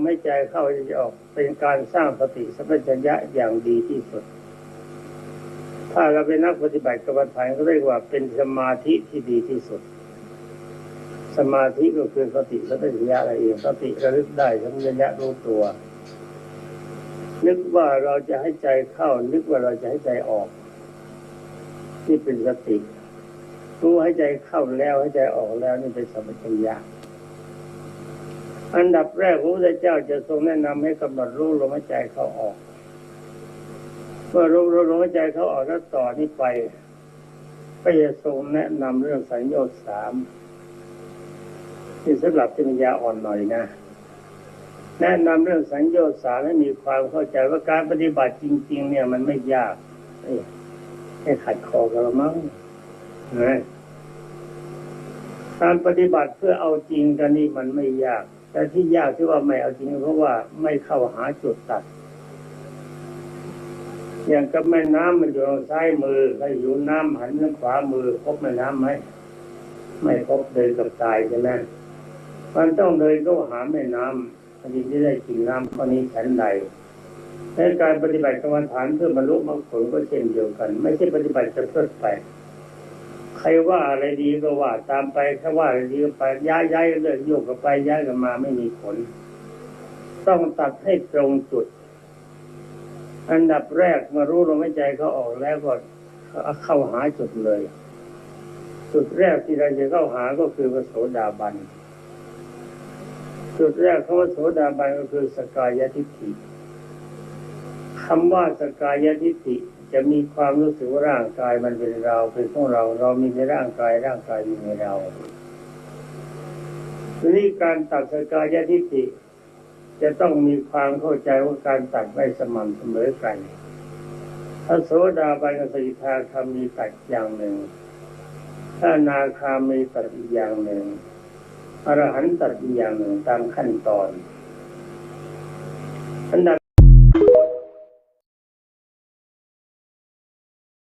มหายใจเข้าใจออกเป็นการสร้างสติสัมปชัญญะอย่างดีที่สุด ถ้าเราเป็นนักปฏิบัติกรรมฐานก็เรียกว่าเป็นสมาธิที่ดีที่สุด สมาธิก็คือสติสัมปชัญญะอะไรเองสติระลึกได้สัมปชัญญะรู้ตัว นึกว่าเราจะให้ใจเข้า นึกว่าเราจะให้ใจออกนี่เป็นสติรู้ให้ใจเข้าแล้วให้ใจออกแล้วนี่เป็นสัมปชัญญะ อันดับแรกพระพุทธเจ้าจะทรงแนะนำให้กำหนดรู้ลมหายใจเขาออกเมื่อรู้ลมหายใจเขาออกแล้วต่อนี้ไปก็จะทรงแนะนำเรื่องสัญญาสามที่สำหรับที่ปัญาอ่อนหน่อยนะแนะนำเรื่องสัญญาสามให้มีความเข้าใจว่าการปฏิบัติจริง ๆ เนี่ยมันไม่ยากแค่ขัดคอกันละมั้งนะการปฏิบัติเพื่อเอาจริงกันนี่มันไม่ยาก แต่ที่ยากที่ว่าไม่เอาจริงเพราะว่าไม่เข้าหาจุดตัด อย่างกับแม่น้ำมันอยู่ทางซ้ายมือถ้าอยู่น้ำหันทางขวามือพบแม่น้ำไหมไม่พบเดินกับตายใช่ไหมมันต้องเดินเข้าหาแม่น้ำอันนี้ที่ได้กินน้ำข้อนี้ฉันใดในการปฏิบัติกรรมฐานเพื่อบรรลุมรรคผลก็เช่นเดียวกัน ไม่ใช่ปฏิบัติจะเพื่อไป ใครว่าอะไรดีก็ว่าตามไปถ้าว่าอะไรดีก็ไปย้ายย้ายเลื่อนโยกกันไปย้ายกันมาไม่มีผล ต้องตัดให้ตรงจุด อันดับแรกมารู้ลมหายใจเขาออกแล้วก็เข้าหาจุดเลย จุดแรกที่เราจะเข้าหาก็คือพระโสดาบันจุดแรกของพระโสดาบันก็คือสกายทิฏฐิคำว่าสกายทิฏฐิ จะมีความรู้สึกว่าร่างกายมันเป็นเราเป็นของเรา เรามีในร่างกายร่างกายมีในเราทีนี้การตัดสกายทิฏฐิจะต้องมีความเข้าใจว่าการตัดไม่สม่ำเสมอกันพระโสดาบันกับสกิทาคามีตัดอย่างหนึ่งถ้านาคามีตัดอีกอย่างหนึ่งอรหันต์ตัดอีกอย่างหนึ่งตามขั้นตอน อันดับ